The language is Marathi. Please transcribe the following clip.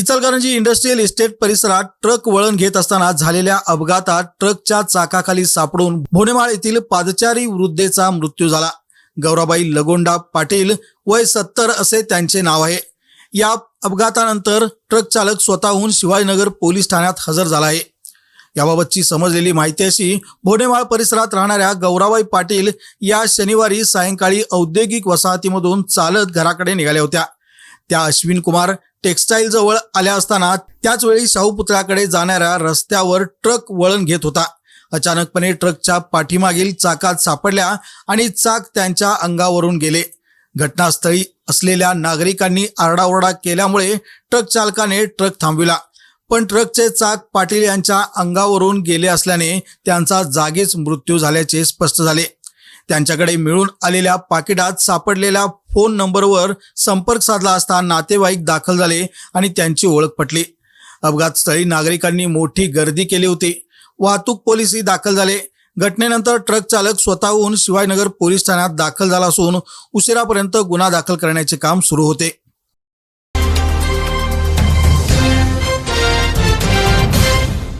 इचलकरंजी इंडस्ट्रीयल इस्टेट परिसरात ट्रक वळण घेत असताना झालेल्या अपघातात ट्रकच्या चाकाखाली सापडून भोनेमाळ येथील पादचारी वृद्धेचा मृत्यू झाला. गौराबाई लगोंडा पाटील वय सत्तर असे त्यांचे नाव आहे. या अपघातानंतर ट्रक चालक स्वतःहून शिवाजीनगर पोलीस ठाण्यात हजर झाला आहे. याबाबतची समजलेली माहिती अशी भोनेमाळ परिसरात राहणाऱ्या गौराबाई पाटील या शनिवारी सायंकाळी औद्योगिक वसाहतीमधून चालत घराकडे निघाल्या होत्या. त्या अश्विन कुमार टेक्स्टाईल जवळ आल्या असताना त्याच वेळी शाहू जाणाऱ्या रस्त्यावर ट्रक वळण घेत होता. अचानकपणे ट्रकच्या पाठीमागील चाकात सापडल्या आणि चाक त्यांच्या अंगावरून गेले. घटनास्थळी असलेल्या नागरिकांनी आरडाओरडा केल्यामुळे ट्रक चालकाने ट्रक थांबविला. पण ट्रकचे चाक पाटील यांच्या अंगावरून गेले असल्याने त्यांचा जागीच मृत्यू झाल्याचे स्पष्ट झाले. त्यांच्याकडे मिळून आलेल्या पाकिटात सापडलेल्या फोन नंबरवर संपर्क साधला असता नातेवाईक दाखल झाले आणि त्यांची ओळख पटली. अपघातस्थळी नागरिकांनी मोठी गर्दी केली होती. वाहतूक पोलीसही दाखल झाले. घटनेनंतर ट्रक चालक स्वतःहून शिवायनगर पोलीस ठाण्यात दाखल झाला असून उशिरापर्यंत गुन्हा दाखल करण्याचे काम सुरू होते.